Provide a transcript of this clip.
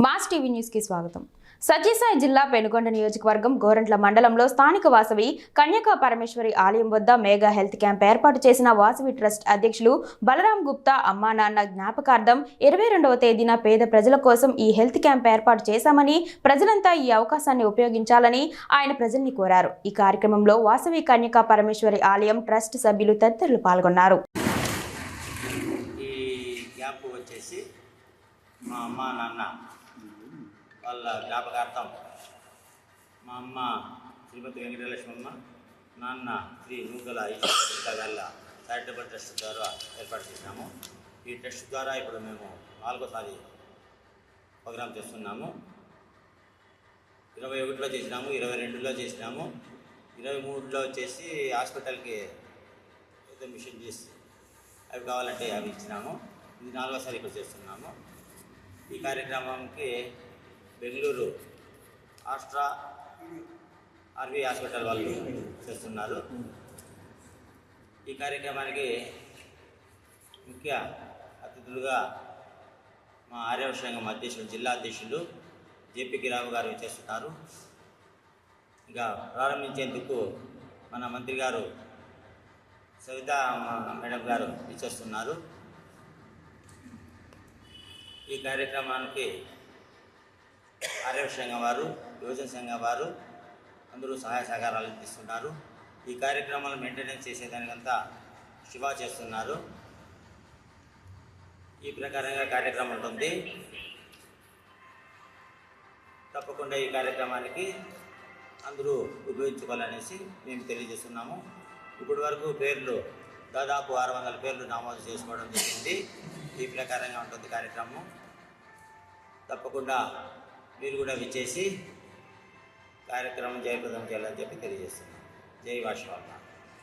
Mass TV న్యూస్కి స్వాగతం. సత్యసాయి జిల్లా పెనుగొండ నియోజకవర్గం గోరంట్ల మండలంలో స్థానిక వాసవి కన్యకా పరమేశ్వరి ఆలయం వద్ద మేఘా హెల్త్ క్యాంప్ ఏర్పాటు చేసిన వాసవి ట్రస్ట్ అధ్యక్షులు బలరాం గుప్తా అమ్మా నాన్న జ్ఞాపకార్థం ఇరవై రెండవ తేదీన పేద ప్రజల కోసం ఈ హెల్త్ క్యాంప్ ఏర్పాటు చేశామని ప్రజలంతా ఈ అవకాశాన్ని ఉపయోగించాలని ఆయన ప్రజల్ని కోరారు. ఈ కార్యక్రమంలో వాసవి కన్యకా పరమేశ్వరి ఆలయం ట్రస్ట్ సభ్యులు తదితరులు పాల్గొన్నారు. ఈ మా అమ్మ నాన్న వాళ్ళ జ్ఞాపకార్థం మా అమ్మ శ్రీమతి వెంకటలక్ష్మమ్మ నాన్న శ్రీ నూగల గల్ల చారిటబుల్ ట్రస్ట్ ద్వారా ఏర్పాటు చేసినాము ఈ ట్రస్ట్ ద్వారా ఇప్పుడు మేము నాలుగోసారి ప్రోగ్రామ్ చేస్తున్నాము. ఇరవై ఒకటిలో చేసినాము ఇరవై రెండులో చేసినాము. ఇరవై మూడులో వచ్చేసి హాస్పిటల్కి ఏదో మిషన్ చేసి అవి కావాలంటే అవి ఇచ్చినాము. ఇది నాలుగోసారి ఇక్కడ చేస్తున్నాము. ఈ కార్యక్రమంకి బెంగళూరు ఆస్ట్రా ఆర్వి హాస్పిటల్ వాళ్ళు చేస్తున్నారు. ఈ కార్యక్రమానికి ముఖ్య అతిథులుగా మా ఆర్యవ అధ్యక్షులు జిల్లా అధ్యక్షులు జేపీకి రావు గారు చేస్తున్నారు. ఇంకా ప్రారంభించేందుకు మన మంత్రి గారు సవితా మేడం గారు ఇచ్చేస్తున్నారు ఈ కార్యక్రమానికి ఆర్యవ సంఘం వారు యువజన సంఘం వారు అందరూ సహాయ సహకారాలు అందిస్తున్నారు. ఈ కార్యక్రమాలను మెయింటెనెన్స్ చేసేదానికంతా శివా చేస్తున్నారు. ఈ ప్రకారంగా కార్యక్రమం ఉంటుంది. తప్పకుండా ఈ కార్యక్రమానికి అందరూ ఉపయోగించుకోవాలనేసి మేము తెలియజేస్తున్నాము. ఇప్పటి వరకు పేర్లు దాదాపు ఆరు వందల పేర్లు నమోదు చేసుకోవడం జరిగింది. ఈ ప్రకారంగా ఉంటుంది కార్యక్రమం. తప్పకుండా మీరు కూడా విచ్చేసి కార్యక్రమం జయప్రదం చేయాలని చెప్పి తెలియజేస్తున్నాను జై వాషవాళ్ళ